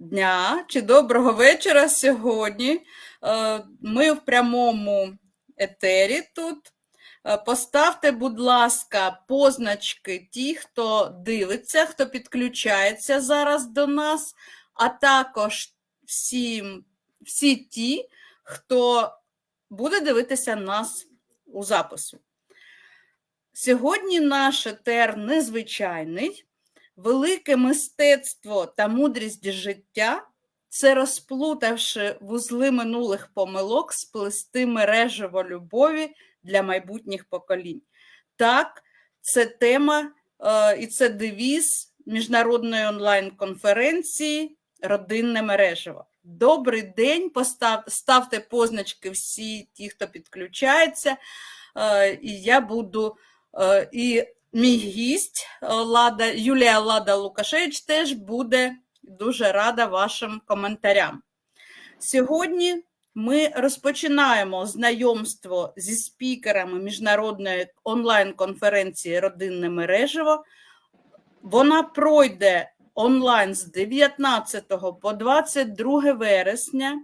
дня чи доброго вечора сьогодні. Е, Ми в прямому етері тут. Е, Поставте, будь ласка, позначки ті, хто дивиться, хто підключається зараз до нас, а також всі, всі ті, хто буде дивитися нас у запису. Сьогодні наш етер незвичайний. Велике мистецтво та мудрість життя це розплутавши вузли минулих помилок, сплести мережево любові для майбутніх поколінь. Так, це тема е, і це девіз міжнародної онлайн-конференції Родинне мережево. Добрий день, постав, ставте позначки всі ті, хто підключається. Е, І я буду е, і мій гість е, Лада, Юлія Лада Лукашевич теж буде дуже рада вашим коментарям. Сьогодні ми розпочинаємо знайомство зі спікерами міжнародної онлайн-конференції Родинне мережево. Вона пройде онлайн з 19 по 22 вересня.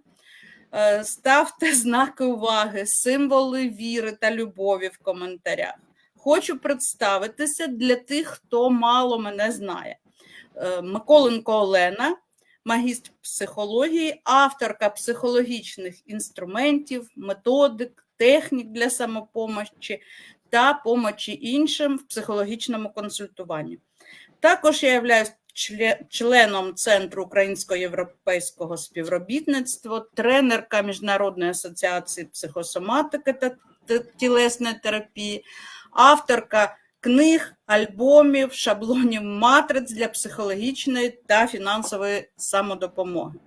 Е, Ставте знаки уваги, символи віри та любові в коментарях. Хочу представитися для тих, хто мало мене знає. Е, Миколенко Олена, магістр психології, авторка психологічних інструментів, методик, технік для самопомощі та помочі іншим в психологічному консультуванні. Також я являюсь членом Центру українсько-європейського співробітництва, тренерка Міжнародної асоціації психосоматики та тілесної терапії, авторка книг, альбомів, шаблонів матриць для психологічної та фінансової самодопомоги.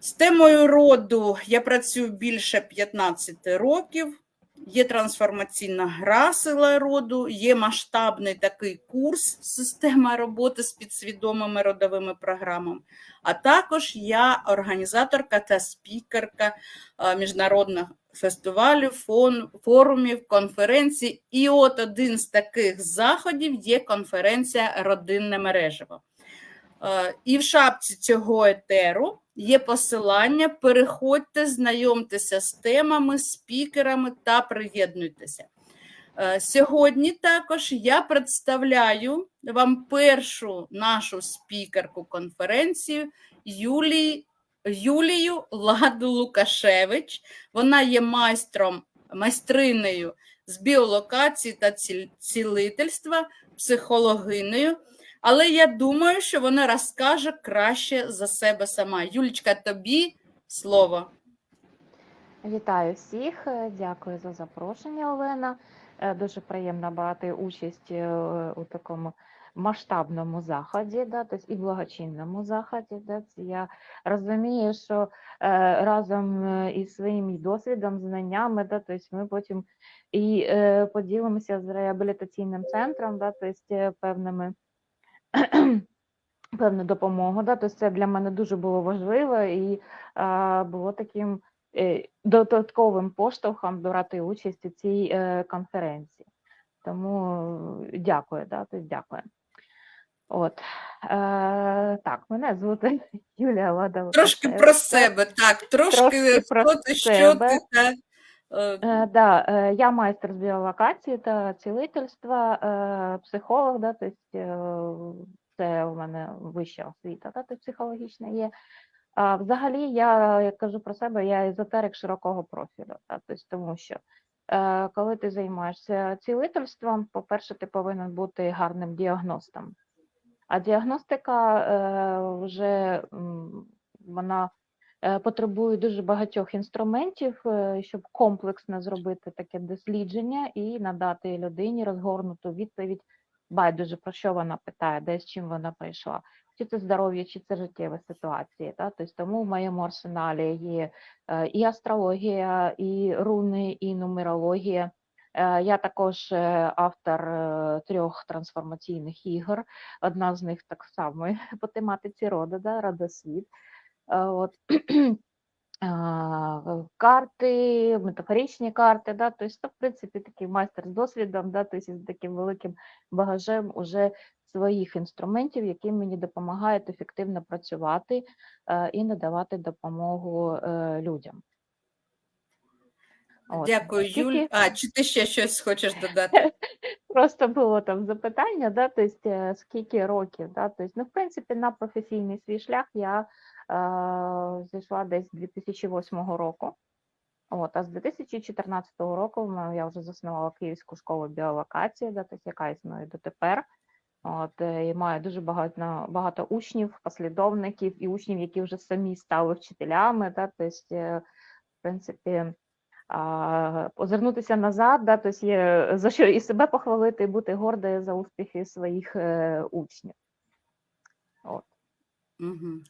З темою роду я працюю більше 15 років. Є трансформаційна гра сила роду, є масштабний такий курс система роботи з підсвідомими родовими програмами. А також я організаторка та спікерка міжнародних фестивалів, форумів, конференцій. І от один з таких заходів є конференція Родинне мережево. Е, І в шапці цього етеру є посилання. Переходьте, знайомтеся з темами, спікерами та приєднуйтеся. Е, Сьогодні також я представляю вам першу нашу спікерку конференції Юлії, Юлію Ладу Лукашевич. Вона є майстром, майстринею з біолокації та цілительства, психологинею. Але я думаю, що вона розкаже краще за себе сама. Юлічка, тобі слово. Вітаю всіх, е, дякую за запрошення, Олена. Е, Дуже приємно брати участь е, у такому масштабному заході, да, тобто і благочинному заході. Да. Я розумію, що разом із своїм досвідом, знаннями, да, тобто ми потім і поділимося з реабілітаційним центром, да, тобто певними певну допомогу. Да, тобто це для мене дуже було важливо і е, було таким е, додатковим поштовхом брати участь у цій е, конференції. Тому е, дякую, да, тобто дякую. От е, так, мене звати Юлія Лада. Трошки про себе, так, трошки, Трошки про ти, що себе. ти е, Е, да, е, я майстер з біолокації та цілительства, психолог, да, тобто, це у мене вища освіта, да, тобто психологічна є. А взагалі, я як кажу про себе, я езотерик широкого профілю, да, тобто, тому що е, коли ти займаєшся цілительством, по-перше, ти повинен бути гарним діагностом. А діагностика е, вже вона потребує дуже багатьох інструментів, е, щоб комплексно зробити таке дослідження і надати людині розгорнуту відповідь, байдуже про що вона питає, де з чим вона прийшла, чи це здоров'я, чи це життєві ситуації. Та? Тобто, тому в моєму арсеналі є е, і астрологія, і руни, і нумерологія. Е, Я також е, автор е, трьох трансформаційних ігор. Одна з них так само по тематиці роду, да, родосвіт. Е, От. карти, метафоричні карти, да, тобто, в принципі, такий майстер з досвідом, да, тобто, з таким великим багажем уже своїх інструментів, які мені допомагають ефективно працювати е, і надавати допомогу е, людям. От. Дякую, Юль. А, чи ти ще щось хочеш додати? Просто було там запитання, да, то есть, е, скільки років, да, то есть, ну, в принципі, на професійний свій шлях я зійшла десь з 2008 року. От, а з 2014 року я вже заснувала Київську школу біолокації, да, тобто, яка існує дотепер. От, е, і маю дуже багато, багато учнів, послідовників і учнів, які вже самі стали вчителями. Да, тобто, е, в принципі, а, озирнутися назад, да, тобто є за що і себе похвалити, і бути гордою за успіхи своїх е, учнів. От. Мгм.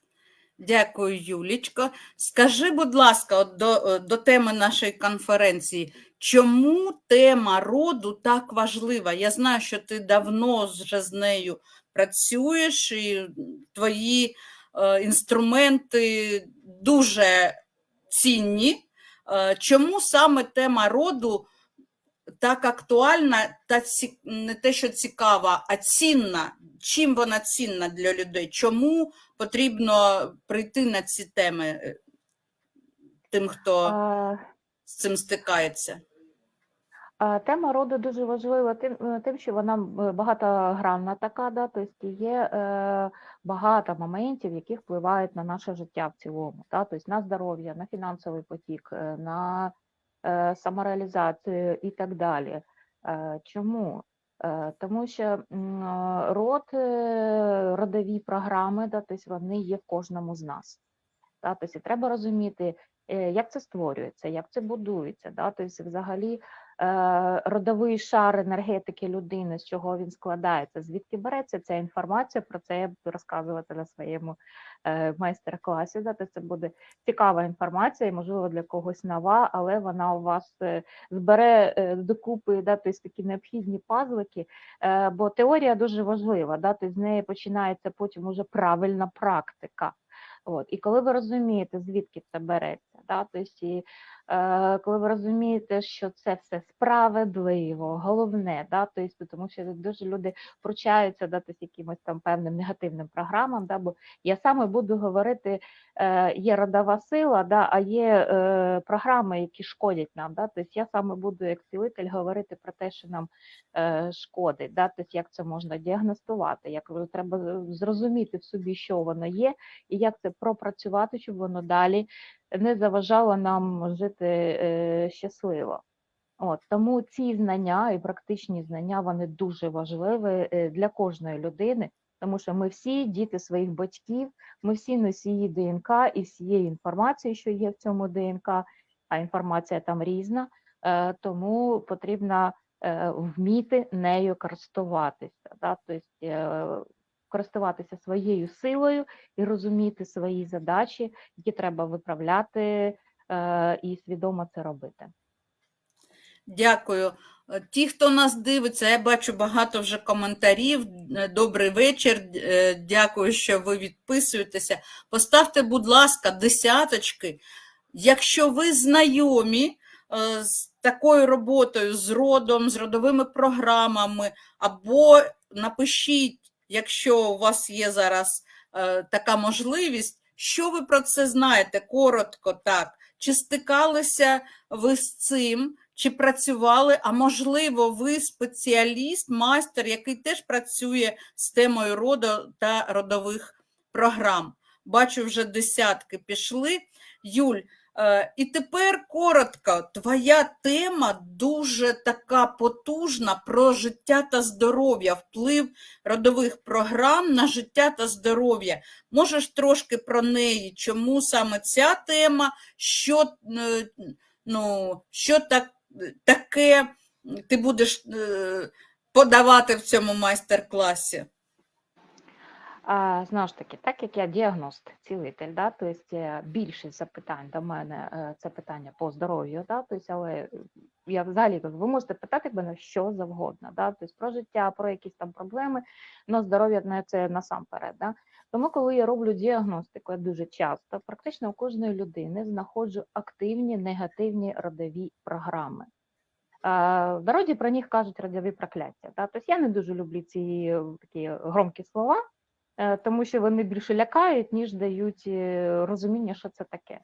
Дякую, Юлічко. Скажи, будь ласка, от до, е, до теми нашої конференції, чому тема роду так важлива? Я знаю, що ти давно вже з нею працюєш, і твої е, інструменти дуже цінні. Е, чому саме тема роду так актуальна та ці... не те, що цікава, а цінна? Чим вона цінна для людей? Чому потрібно прийти на ці теми е, тим, хто А, з цим стикається? Тема роду дуже важлива тим, е, тим, що вона багатогранна така, да, тобто є е, багато моментів, які впливають на наше життя в цілому, да, тобто на здоров'я, на фінансовий потік, е, на е, самореалізацію і так далі. Чому? Е, тому що род, е, родові програми, да, тобто вони є в кожному з нас. Да, тобто треба розуміти, е, як це створюється, як це будується, да, тобто взагалі родовий шар енергетики людини, з чого він складається, звідки береться ця інформація. Про це я буду розказувати на своєму е, майстер-класі. Да, це буде цікава інформація, можливо, для когось нова, але вона у вас е, збере е, докупи да, тобто такі необхідні пазлики, е, бо теорія дуже важлива, да, тобто з неї починається потім уже правильна практика. От. І коли ви розумієте, звідки це береться, да, тобто, і, е, коли ви розумієте, що це все справедливо, головне, да, тобто, тому що дуже люди вручаються да, якимось там певним негативним програмам, да, бо я саме буду говорити, е, є родова сила, да, а є е, програми, які шкодять нам. Да, тобто я саме буду як цілитель говорити про те, що нам е, шкодить, да, тобто, як це можна діагностувати, як е, треба зрозуміти в собі, що воно є, і як це пропрацювати, щоб воно далі не заважало нам жити е, щасливо. От, тому ці знання і практичні знання вони дуже важливі е, для кожної людини, тому що ми всі діти своїх батьків, ми всі носії ДНК і всієї інформації, що є в цьому ДНК, а інформація там різна, е, тому потрібно вміти нею користуватися. Да? Тобто, користуватися своєю силою і розуміти свої задачі, які треба виправляти е, і свідомо це робити. Дякую. Е, Ті, хто нас дивиться, я бачу багато вже коментарів. Е, Добрий вечір. Дякую, що ви відписуєтеся. Поставте, будь ласка, десяточки. Якщо ви знайомі з такою роботою, з родом, з родовими програмами, або напишіть, якщо у вас є зараз е, така можливість, що ви про це знаєте? Коротко так. Чи стикалися ви з цим? Чи працювали, а можливо, ви спеціаліст, майстер, який теж працює з темою роду та родових програм. Бачу, вже десятки пішли. Юль, і тепер коротко, твоя тема дуже така потужна про життя та здоров'я, вплив родових програм на життя та здоров'я. Можеш трошки про неї, чому саме ця тема, що, е, ну, що так, таке ти будеш е, подавати в цьому майстер-класі? А, знову ж таки, так як я діагност, цілитель, да, тобто більшість запитань до мене е, це питання по здоров'ю, да, тобто, але е, я взагалі ви можете питати мене що завгодно, да, тобто про життя, про якісь там проблеми, але здоров'я це насамперед. Да. Тому, коли я роблю діагностику, я дуже часто, практично у кожної людини знаходжу активні негативні родові програми. В народі про них кажуть родові прокляття. Да? Тобто я не дуже люблю ці такі громкі слова, тому що вони більше лякають, ніж дають е, розуміння, що це таке.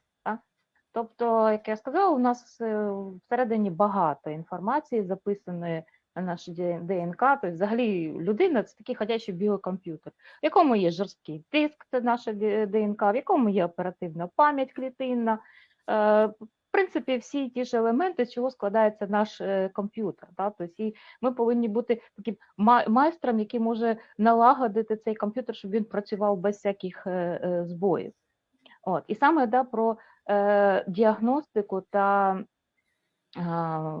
Тобто, як я сказала, у нас е, всередині багато інформації записаної на наш ДНК. Тобто, взагалі, людина це такий ходячий біокомп'ютер, в якому є жорсткий диск, це наша ДНК, в якому є оперативна пам'ять клітинна. Е, принципі, всі ті ж елементи, з чого складається наш е, комп'ютер. Да? Тобто, і ми повинні бути таким майстром, який може налагодити цей комп'ютер, щоб він працював без всяких е, е, збоїв. От. І саме да, про е, діагностику та а,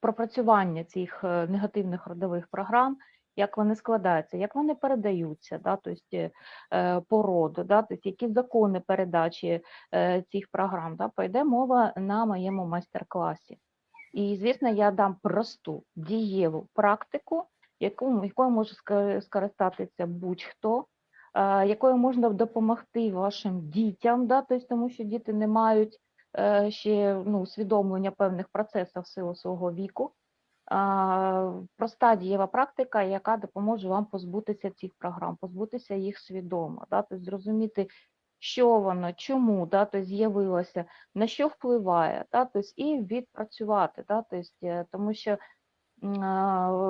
пропрацювання цих е, негативних родових програм, як вони складаються, як вони передаються, да, тобто, е, по роду, да, тобто, які закони передачі е, цих програм, да, пойде мова на моєму майстер-класі. І, звісно, я дам просту дієву практику, яку, якою може скористатися будь-хто, е, якою можна допомогти вашим дітям, да, тобто, тому що діти не мають ще ну, усвідомлення певних процесів в силу свого віку. Проста дієва практика, яка допоможе вам позбутися цих програм, позбутися їх свідомо, да, тобто зрозуміти, що воно, чому да, тобто з'явилося, на що впливає, да, тобто і відпрацювати. Да, тобто, е, тому що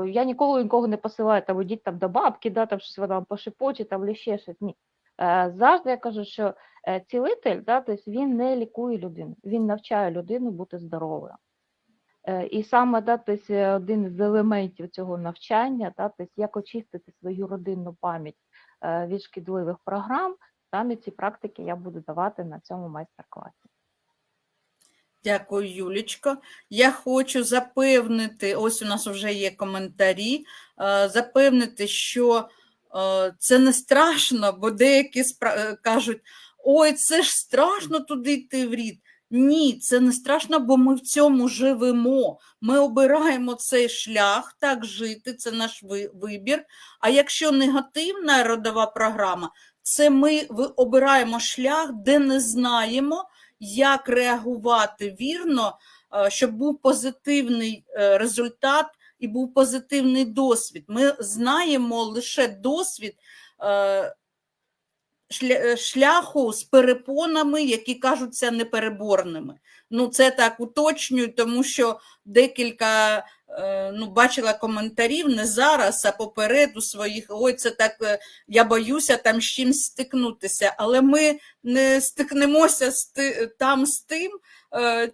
я ніколи нікого не посилаю, там, ідіть там до бабки, да, там щось вона пошепоче, там, ще щось. Ні. Е, Завжди я кажу, що е, цілитель, да, тобто він не лікує людину, він навчає людину бути здоровою. Е, І саме да, тобто, один з елементів цього навчання, да, тобто, як очистити свою родинну пам'ять е, від шкідливих програм, саме ці практики я буду давати на цьому майстер-класі. Дякую, Юлічко. Я хочу запевнити, ось у нас вже є коментарі, запевнити, що це не страшно, бо деякі кажуть, ой, це ж страшно туди йти в рід. Ні, це не страшно, бо ми в цьому живемо. Ми обираємо цей шлях, так жити, це наш вибір. А якщо негативна родова програма, це ми обираємо шлях, де не знаємо, як реагувати вірно, е, щоб був позитивний е, результат і був позитивний досвід. Ми знаємо лише досвід е, шляху з перепонами, які кажуться непереборними. Ну, це так уточнюю, тому що декілька е, ну, бачила коментарів не зараз, а попереду своїх. Ой, це так, е, я боюся там з чимось стикнутися. Але ми не стикнемося там з тим, е,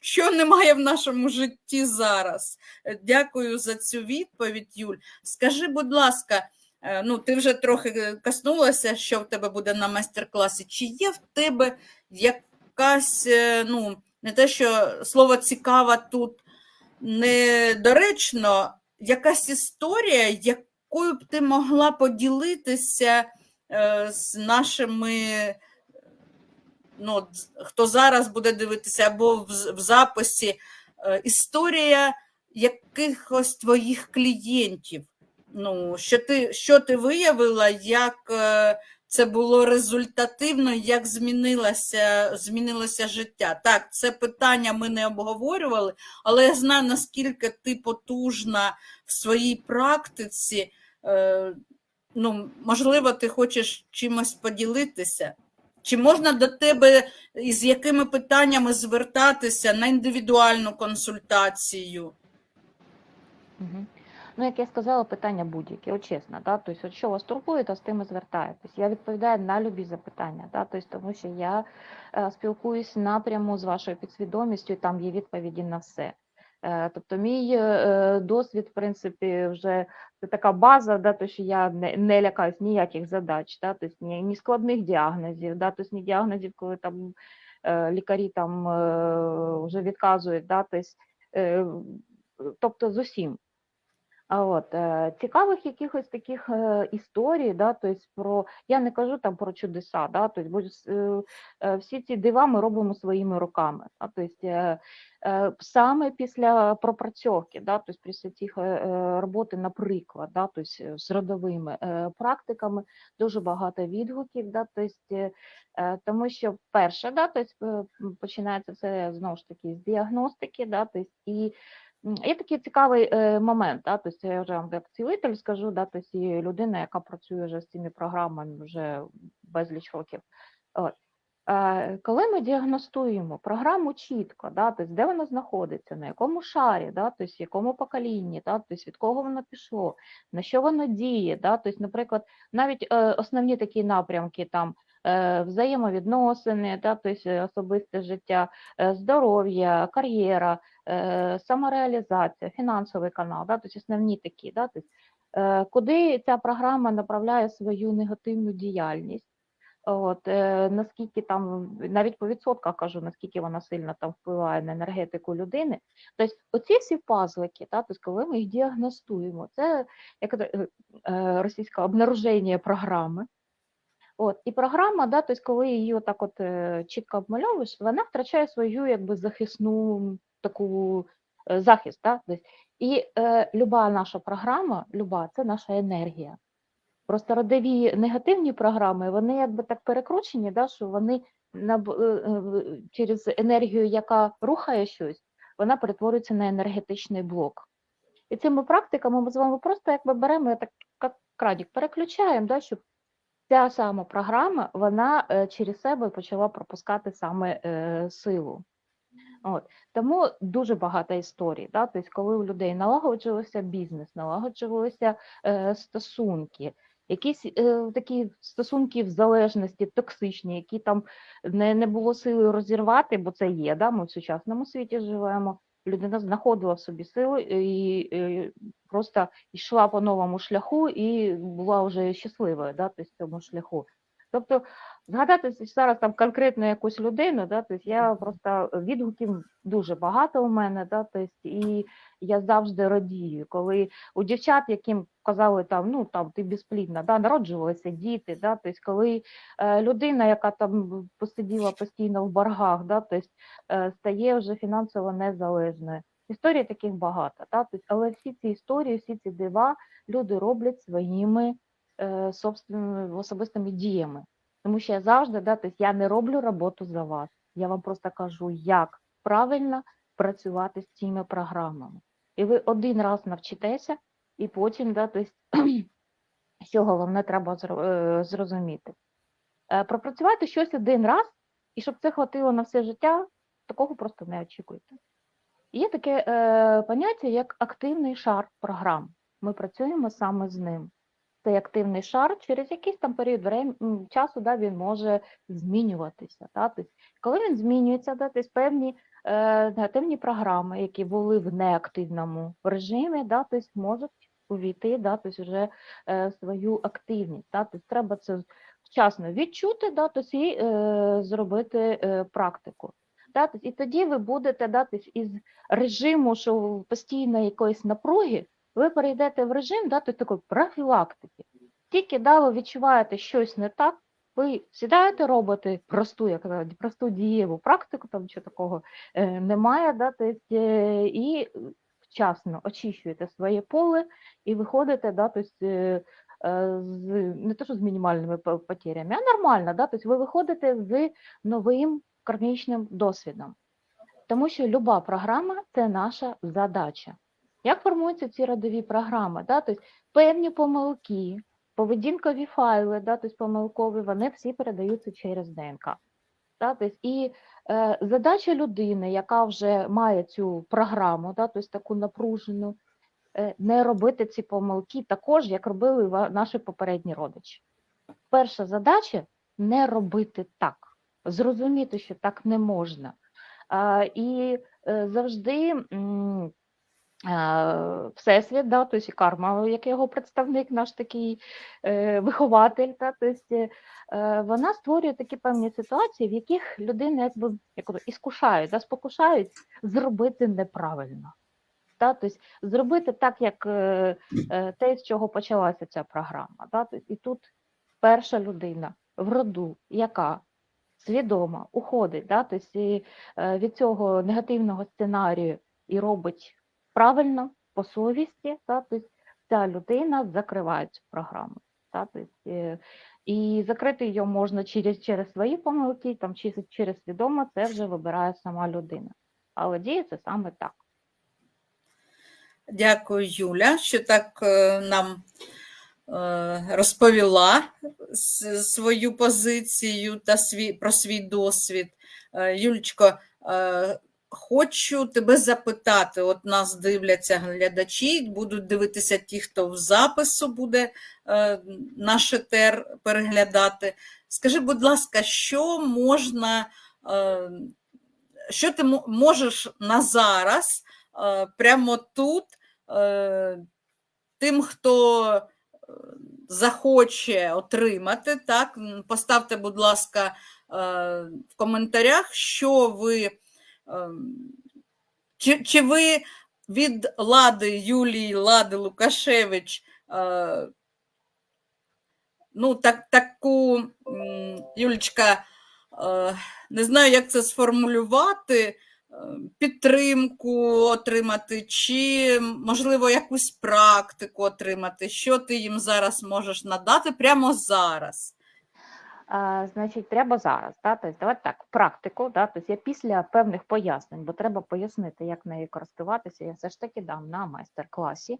що немає в нашому житті зараз. Е, Дякую за цю відповідь, Юль. Скажи, будь ласка, е, ну ти вже трохи е, коснулася, що в тебе буде на майстер-класі. Чи є в тебе якась, е, ну, не те, що слово цікава тут недоречно, якась історія, якою б ти могла поділитися е, з нашими, ну, хто зараз буде дивитися, або в, записі, е, історія якихось твоїх клієнтів. Ну, що ти, що ти виявила, як е, це було результативно, як змінилося, змінилося життя. Так, це питання ми не обговорювали, але я знаю, наскільки ти потужна в своїй практиці. Е, ну, можливо, ти хочеш чимось поділитися. Чи можна до тебе і з якими питаннями звертатися на індивідуальну консультацію? Мгм. Ну, як я сказала, питання будь-які, от чесно, да? тобто, от що вас турбує, то з тим і звертаєтесь. Я відповідаю на любі запитання, да? тобто, тому що я е, спілкуюсь напряму з вашою підсвідомістю, і там є відповіді на все. Е, тобто, мій е, досвід, в принципі, вже це така база, да, то, що я не, не лякаюсь ніяких задач, да? тобто, ні, ні складних діагнозів, да? тобто, ні діагнозів, коли там лікарі там вже відказують, да? тобто, тобто з усім. От е, цікавих якихось таких е, історій, да, тобто про я не кажу там про чудеса, да, тобто, бо е, всі ці дива ми робимо своїми руками. Да, тобто, саме після пропрацьовки, да, тобто після цих роботи, наприклад, да, тобто з родовими практиками, дуже багато відгуків, да, тобто, тому що перше, да, тобто, починається це знову ж таки з діагностики, да, тобто, і Є такий цікавий е, момент, да, тобто я вже вам як цілитель скажу, да, тобто і людина, яка працює вже з цими програмами вже безліч років. От. Е, коли ми діагностуємо програму чітко, да, тобто де вона знаходиться, на якому шарі, да, тобто якому поколінні, да, тобто від кого воно пішло, на що воно діє, да, тобто, наприклад, навіть е, основні такі напрямки там взаємовідносини, да, тобто особисте життя, здоров'я, кар'єра, самореалізація, фінансовий канал, да, тобто основні такі, да, тобто, е, куди ця програма направляє свою негативну діяльність. От, е, наскільки там, навіть по відсотках кажу, наскільки вона сильно там впливає на енергетику людини. Тобто оці всі пазлики, та, тобто, коли ми їх діагностуємо, це як е, е, російське обнаруження програми. От, і програма, да, тобто, коли її отак от е, чітко обмальовуєш, вона втрачає свою якби захисну таку е, захист. Да? Тобто, і е, люба наша програма, люба, це наша енергія. Просто родові негативні програми, вони якби так перекручені, да, що вони е, е, через енергію, яка рухає щось, вона перетворюється на енергетичний блок. І цими практиками ми з вами просто якби беремо так як крадік, переключаємо, да, щоб ця сама програма вона через себе почала пропускати саме е, силу. От. Тому дуже багато історій. Да? Тобто, коли у людей налагоджувався бізнес, налагоджувалися е, стосунки, якісь е, такі стосунки в залежності, токсичні, які там не, не було сили розірвати, бо це є. Да? Ми в сучасному світі живемо. Людина знаходила в собі сили і, і просто йшла по новому шляху і була вже щасливою да, тобто, в цьому шляху. Тобто згадати зараз там конкретно якусь людину, да, тобто я просто відгуків дуже багато у мене, да, тобто, і я завжди радію, коли у дівчат, яким казали там, ну там ти безплідна, да, народжувалися діти, да, тобто, коли е, людина, яка там посиділа постійно в боргах, да, тобто, е, стає вже фінансово незалежною. Історій таких багато, да, тобто, але всі ці історії, всі ці дива люди роблять своїми е, собственними особистими діями. Тому що я завжди, да, тобто я не роблю роботу за вас. Я вам просто кажу, як правильно працювати з цими програмами. І ви один раз навчитеся, і потім, да, тобто, що головне треба е, зрозуміти. Е, Пропрацювати щось один раз, і щоб це хватило на все життя, такого просто не очікуйте. Є таке е, поняття, як активний шар програм. Ми працюємо саме з ним. Цей активний шар через якийсь там період часу да, він може змінюватися. Да? Тобто, коли він змінюється, да, тобто певні е, негативні програми, які були в неактивному режимі, да, тобто можуть увійти да, тобто вже е, свою активність. Да? Тобто треба це вчасно відчути да, тобто, і е, зробити е, практику. Да? Тобто, і тоді ви будете да, тобто, із режиму, що постійно якоїсь напруги, ви перейдете в режим да, такої профілактики. Тільки да, ви відчуваєте щось не так, ви сідаєте, робите просту, як кажуть, просту дієву практику, там нічого такого е, немає, да, тобто, і вчасно очищуєте своє поле і виходите да, тобто, е, з, не те, що з мінімальними по- потерями, а нормально, да, тобто ви виходите з новим кармічним досвідом. Тому що люба програма це наша задача. Як формуються ці родові програми? Да? Тобто певні помилки, поведінкові файли, да? тобто помилкові, вони всі передаються через ДНК. Да? Тобто, і е, задача людини, яка вже має цю програму, да? тобто таку напружену, е, не робити ці помилки також, як робили наші попередні родичі. Перша задача не робити так, зрозуміти, що так не можна. А, і е, завжди Всесвіт, да, тобто карма, як його представник, наш такий е, вихователь, да, тобто, е, вона створює такі певні ситуації, в яких людина якби як ото, іскушають, да, спокушають зробити неправильно. Та, тобто зробити так, як е, е, те, з чого почалася ця програма. Та, тобто, і тут перша людина в роду, яка свідомо уходить да, тобто, і, е, від цього негативного сценарію і робить правильно, по совісті, та, тобто, ця людина закриває цю програму. Та, тобто, і закрити її можна через, через свої помилки, там, чи через свідомо, це вже вибирає сама людина. Але діє це саме так. Дякую, Юля, що так е, нам е, розповіла свою позицію та свій, про свій досвід. Юлечко, хочу тебе запитати: от нас дивляться глядачі, будуть дивитися ті, хто в запису буде е, наш етер переглядати. Скажи, будь ласка, що можна, е, що ти можеш на зараз? е, прямо тут е, тим, хто захоче отримати, так, поставте, будь ласка, в коментарях, що ви, чи, чи ви від Лади Юлії Лади Лукашевич е, ну, так, таку, м, Юлечка, е, не знаю, як це сформулювати, е, підтримку отримати, чи, можливо, якусь практику отримати, що ти їм зараз можеш надати прямо зараз. А, значить, треба зараз. Да? Тобто, давайте так, практику, да? тобто я після певних пояснень, бо треба пояснити, як нею користуватися, я все ж таки дам на майстер-класі.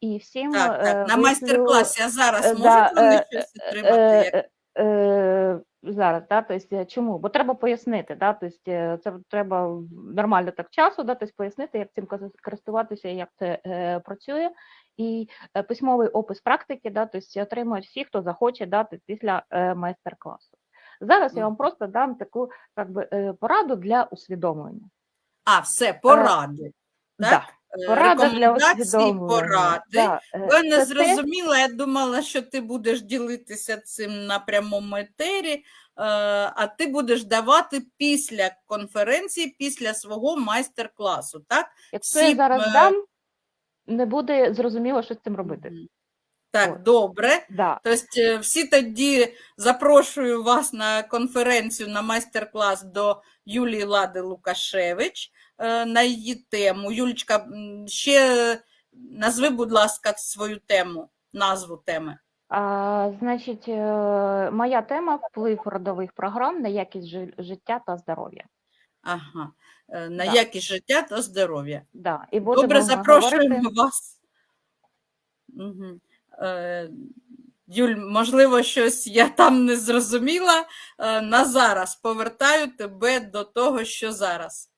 І всім Так, е, так, на висловлю- майстер-класі, а зараз е, можуть да, вони е, щось е, отримати? е, е, Зараз, да, тобто, чому? Бо треба пояснити, да, тобто, е, це треба нормально так часу, да, тобто, пояснити, як цим користуватися, як це е, працює. І е, письмовий опис практики, да, тобто, отримують всі, хто захоче дати після е, майстер-класу. Зараз я вам просто дам таку как би, е, пораду для усвідомлення. А, все, поради. Так? Е, Порада для усвідомлення. поради. Да, е, я не це те- зрозуміла, я думала, що ти будеш ділитися цим на прямому етері, е, а ти будеш давати після конференції, після свого майстер-класу, так? Якщо я зараз е, дам, не буде зрозуміло, що з цим робити. Так, От. добре. Да. Тобто е, всі тоді запрошую вас на конференцію, на майстер-клас до Юлії Лади Лукашевич е, на її тему. Юлічка, ще назви, будь ласка, свою тему, назву теми. А, значить, е, моя тема вплив родових програм на якість життя та здоров'я. Ага. Е, На Да. якість життя та здоров'я. Да. І Добре, запрошуємо говорити- вас. Угу. Е, Юль, можливо, щось я там не зрозуміла. Е, на зараз повертаю тебе до того, що зараз.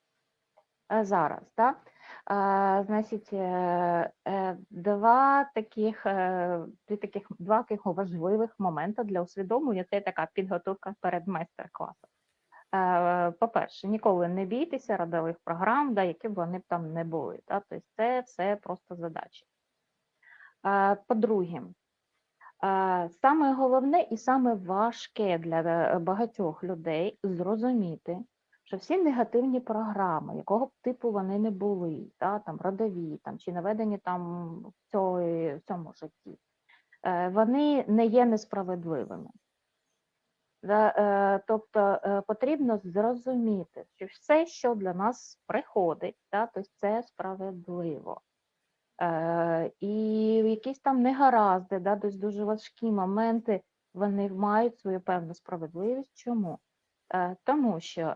Зараз. Да? А, значить, два таких, дві таких, два таких важливих моменти для усвідомлення це така підготовка перед майстер-класом. Е, По-перше, ніколи не бійтеся родових програм, да, які б вони б там не були. Да? Тобто це все просто задачі. Е, По-друге, е, саме головне і саме важке для багатьох людей зрозуміти, що всі негативні програми, якого б типу вони не були, та, там, родові там, чи наведені там в, цьої, в цьому житті, вони не є несправедливими. Е, тобто е, потрібно зрозуміти, що все, що для нас приходить, да, то це справедливо. Е, і якісь там негаразди, да, десь дуже важкі моменти, вони мають свою певну справедливість. Чому? Тому що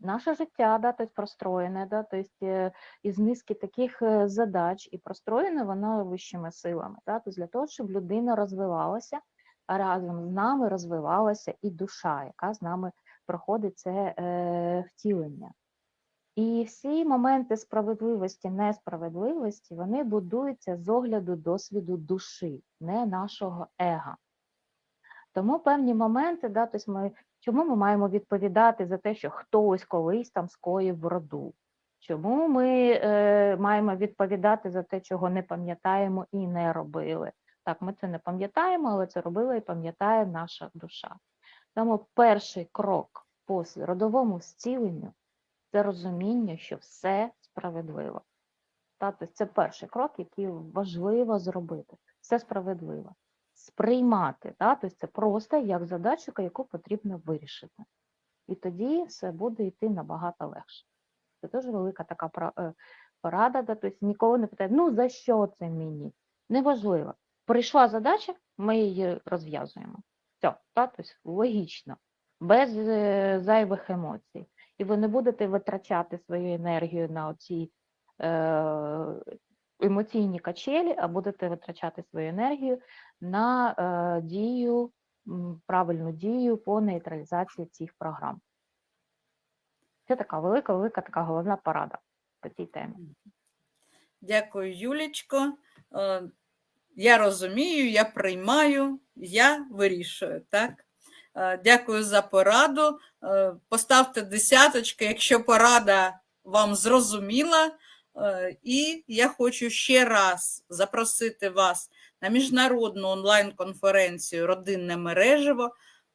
наше життя да, тобто простроєне, да, тобто, із низки таких задач, і простроєне воно вищими силами. Да, тобто для того, щоб людина розвивалася, разом з нами розвивалася і душа, яка з нами проходить це е, втілення. І всі моменти справедливості, несправедливості, вони будуються з огляду досвіду душі, не нашого ега. Тому певні моменти, да, тобто ми, чому ми маємо відповідати за те, що хтось колись там скоїв в роду? Чому ми е, маємо відповідати за те, чого не пам'ятаємо і не робили? Так, ми це не пам'ятаємо, але це робила і пам'ятає наша душа. Тому перший крок по родовому зціленню це розуміння, що все справедливо. Тобто це перший крок, який важливо зробити. Це справедливо. Сприймати, тобто це просто як задачу, яку потрібно вирішити. І тоді все буде йти набагато легше. Це дуже велика така е, порада, тобто ніколи не питає, ну за що це мені? Неважливо. Прийшла задача, ми її розв'язуємо. Все, та, тобто логічно, без е, зайвих емоцій. І ви не будете витрачати свою енергію на оці е, емоційні качелі, а будете витрачати свою енергію на е, дію, правильну дію по нейтралізації цих програм. Це така велика, велика така головна порада по цій темі. Дякую, Юлічко. Я розумію, я приймаю, я вирішую. Так? Е, Дякую за пораду. Е, Поставте десяточки, якщо порада вам зрозуміла. Е, І я хочу ще раз запросити вас на міжнародну онлайн-конференцію Родинне мережево.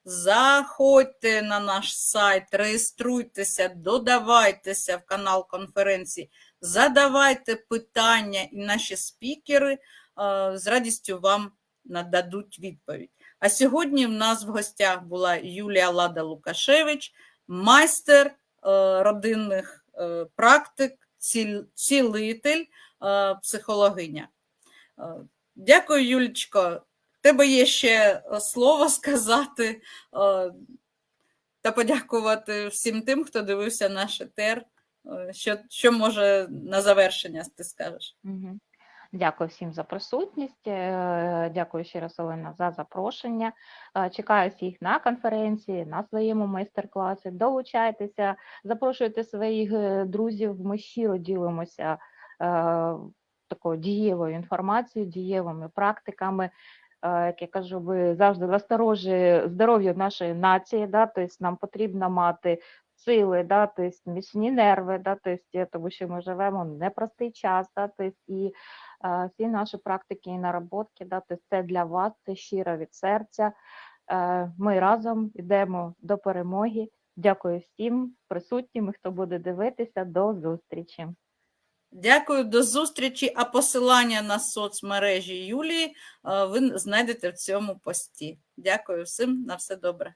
Заходьте на наш сайт, реєструйтеся, додавайтеся в канал конференції, задавайте питання, і наші спікери з радістю вам нададуть відповідь. А сьогодні в нас в гостях була Юлія Лада Лукашевич, майстер е, родинних е, практик, цілитель, е, психологиня. Е, Дякую, Юлічко. Тебе є ще е, слово сказати е, та подякувати всім тим, хто дивився наш етер. Е, Що, що може на завершення ти скажеш? Мгм. Дякую всім за присутність. е, Дякую ще раз, Олена, за запрошення. Е, Чекаю всіх на конференції, на своєму майстер-класі. Долучайтеся, запрошуйте своїх е, друзів. Ми щиро ділимося такою дієвою інформацією, дієвими практиками. Як я кажу, ви завжди насторожі здоров'я нашої нації, да, тобто нам потрібно мати сили, да, тобто міцні нерви, да, тобто, тому що ми живемо в непростий час, да, тобто, і всі наші практики і наработки, да, тобто це для вас, це щиро від серця. Е, Ми разом йдемо до перемоги. Дякую всім присутнім, і хто буде дивитися. До зустрічі. Дякую, до зустрічі. А посилання на соцмережі Юлії е, ви знайдете в цьому пості. Дякую всім, на все добре.